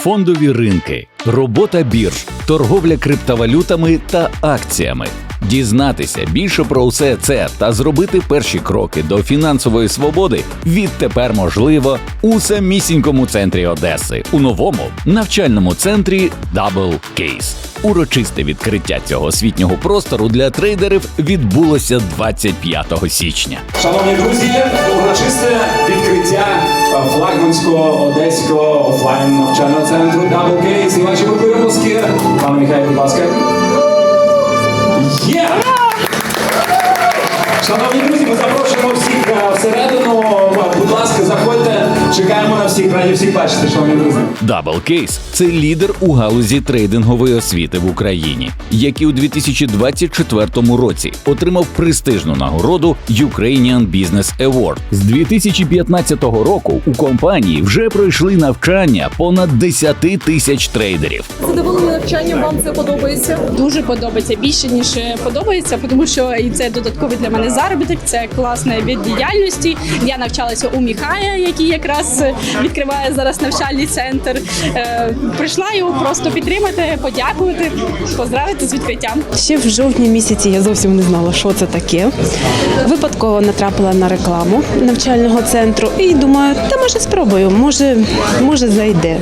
фондові ринки, робота бірж, торговля криптовалютами та акціями. Дізнатися більше про все це та зробити перші кроки до фінансової свободи відтепер можливо у самісінькому центрі Одеси у новому навчальному центрі Double Case. Урочисте відкриття цього освітнього простору для трейдерів відбулося 25 січня. Шановні друзі, урочисте відкриття флагманського одеського офлайн навчального центру Double Case. І ваші випуски. Пане Михайло, будь ласка. Шановні друзі, ми запрошуємо всіх е, всередину. Будь ласка, заходьте. Чекаємо на всіх. Раді всіх бачити, шановні друзі. Double Case – це лідер у галузі трейдингової освіти в Україні, який у 2024 році отримав престижну нагороду Ukrainian Business Award. З 2015 року у компанії вже пройшли навчання понад 10 тисяч трейдерів. Задоволені навчанням, вам це подобається? дуже подобається більше ніж подобається, тому що і це додатковий для мене заробіток. Це класна від діяльності. Я навчалася у Міхая, який якраз відкриває зараз навчальний центр. Е, Прийшла його просто підтримати, подякувати, поздравити з відкриттям. Ще в жовтні місяці я зовсім не знала, що це таке. Випадково натрапила на рекламу навчального центру і думаю, та може спробую, може, може зайде.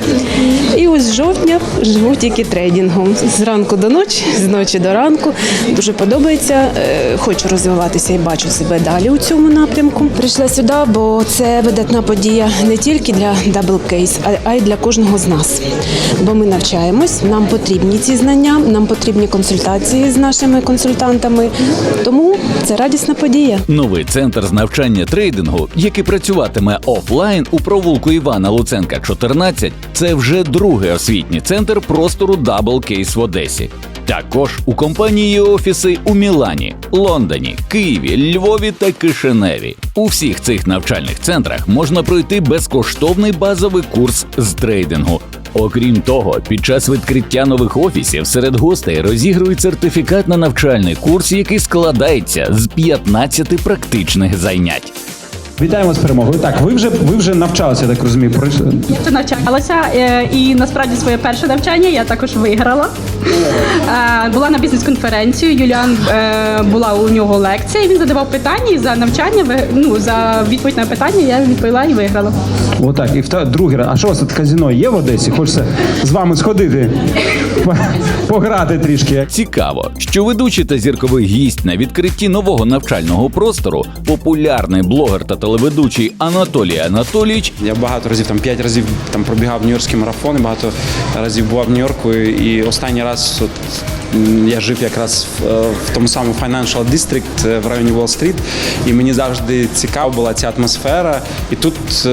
І ось з жовтня живу тільки трейдингом. З ранку до ночі, з ночі до ранку. Дуже подобається. Е, Хочу розвиватися і бачу себе далі у цьому напрямку. Прийшла сюди, бо це видатна подія не тільки для Case, а- й для кожного з нас. Бо ми навчаємось, нам потрібні ці знання, нам потрібні консультації з нашими консультантами. Тому це радісна подія. Новий центр з навчання трейдингу, який працюватиме офлайн у провулку Івана Луценка, 14, це вже другий освітній центр простору Case в Одесі. Також у компанії офіси у Мілані, Лондоні, Києві, Львові та Кишиневі. У всіх цих навчальних центрах можна пройти безкоштовний базовий курс з трейдингу. Окрім того, під час відкриття нових офісів серед гостей розігрують сертифікат на навчальний курс, який складається з 15 практичних занять. Вітаємо з перемогою. Так, ви вже ви вже навчалися, я так розумію. пройшли. Я вже навчалася, е, і насправді своє перше навчання я також виграла. Е, Була на бізнес-конференцію. Юліан е, була у нього лекція. і Він задавав питання і за навчання. ви- Ну за відповідь на питання я відповіла і виграла. Отак, і вта, другий раз. А що у вас тут казино є в Одесі? Хочеться з вами сходити, по- пограти трішки. Цікаво, що ведучий та зірковий гість на відкритті нового навчального простору, популярний блогер та телеведучий Анатолій Анатолійович Я багато разів, там п'ять разів там пробігав нью-йоркський марафон, і багато разів бував в Нью-Йорку. І останній раз от, я жив якраз в, е, в тому самому Financial District е, в районі Уолл-стріт, і мені завжди цікава була ця атмосфера. І тут е,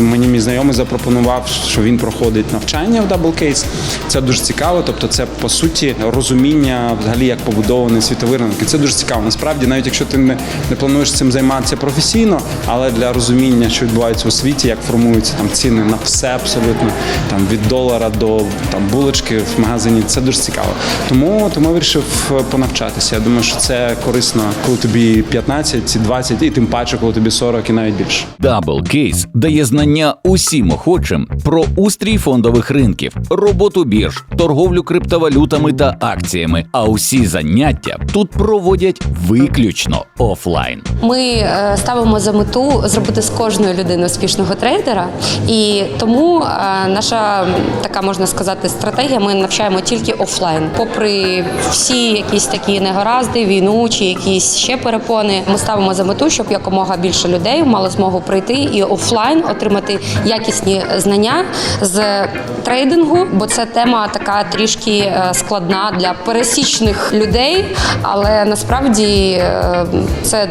мені мій знайомий запропонував, що він проходить навчання в Double Case. Це дуже цікаво. Тобто, це по суті розуміння взагалі, як побудований світовий ринок. І це дуже цікаво. Насправді, навіть якщо ти не, не плануєш цим займатися професійно, але для розуміння, що відбувається у світі, як формуються там ціни на все абсолютно, там від долара до там булочки в магазині, це дуже цікаво. Тому тому я вирішив е, понавчатися. Я думаю, що це корисно, коли тобі 15, 20 і тим паче, коли тобі 40 і навіть більше. Double Case дає знання усім охочим про устрій фондових ринків, роботу бірж, торговлю криптовалютами та акціями. А усі заняття тут проводять виключно офлайн. Ми е, ставимо за мету зробити з кожної людини успішного трейдера, і тому е, наша така можна сказати стратегія. Ми навчаємо тільки офлайн. Попри всі якісь такі негаразди, війну чи якісь ще перепони, ми ставимо за мету, щоб якомога більше людей мало змогу прийти і офлайн отримати якісні знання з трейдингу, бо це тема така трішки е, складна для пересічних людей, але насправді е, це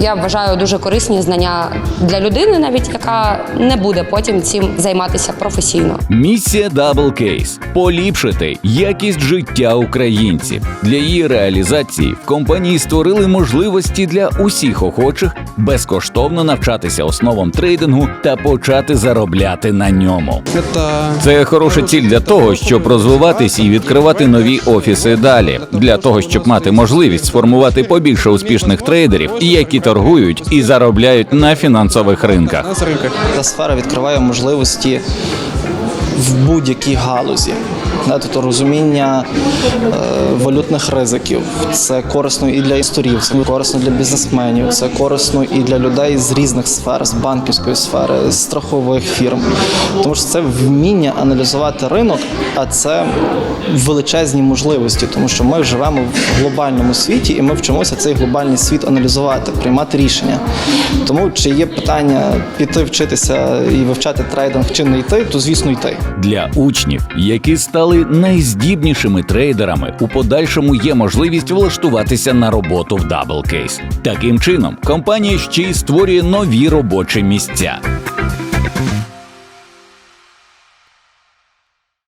я вважаю дуже корисні знання для людини, навіть яка не буде потім цим займатися професійно. Місія Double Case – поліпшити якість життя українців. Для її реалізації в компанії створили можливості для усіх охочих безкоштовно навчатися основам трейдингу та почати заробляти на ньому. Це хороша ціль для того, щоб розвиватись і відкривати нові офіси далі, для того, щоб мати можливість сформувати побільше успішних трейдерів, які торгують і заробляють на фінансових ринках. Сфера відкриває можливості в будь-якій галузі. Тобто розуміння е, валютних ризиків. Це корисно і для історів, це корисно для бізнесменів, це корисно і для людей з різних сфер, з банківської сфери, з страхових фірм. Тому що це вміння аналізувати ринок, а це величезні можливості, тому що ми живемо в глобальному світі, і ми вчимося цей глобальний світ аналізувати, приймати рішення. Тому чи є питання піти вчитися і вивчати трейдинг чи не йти, то звісно йти. Для учнів, які стали найздібнішими трейдерами, у подальшому є можливість влаштуватися на роботу в Даблкейс. Таким чином, компанія ще й створює нові робочі місця.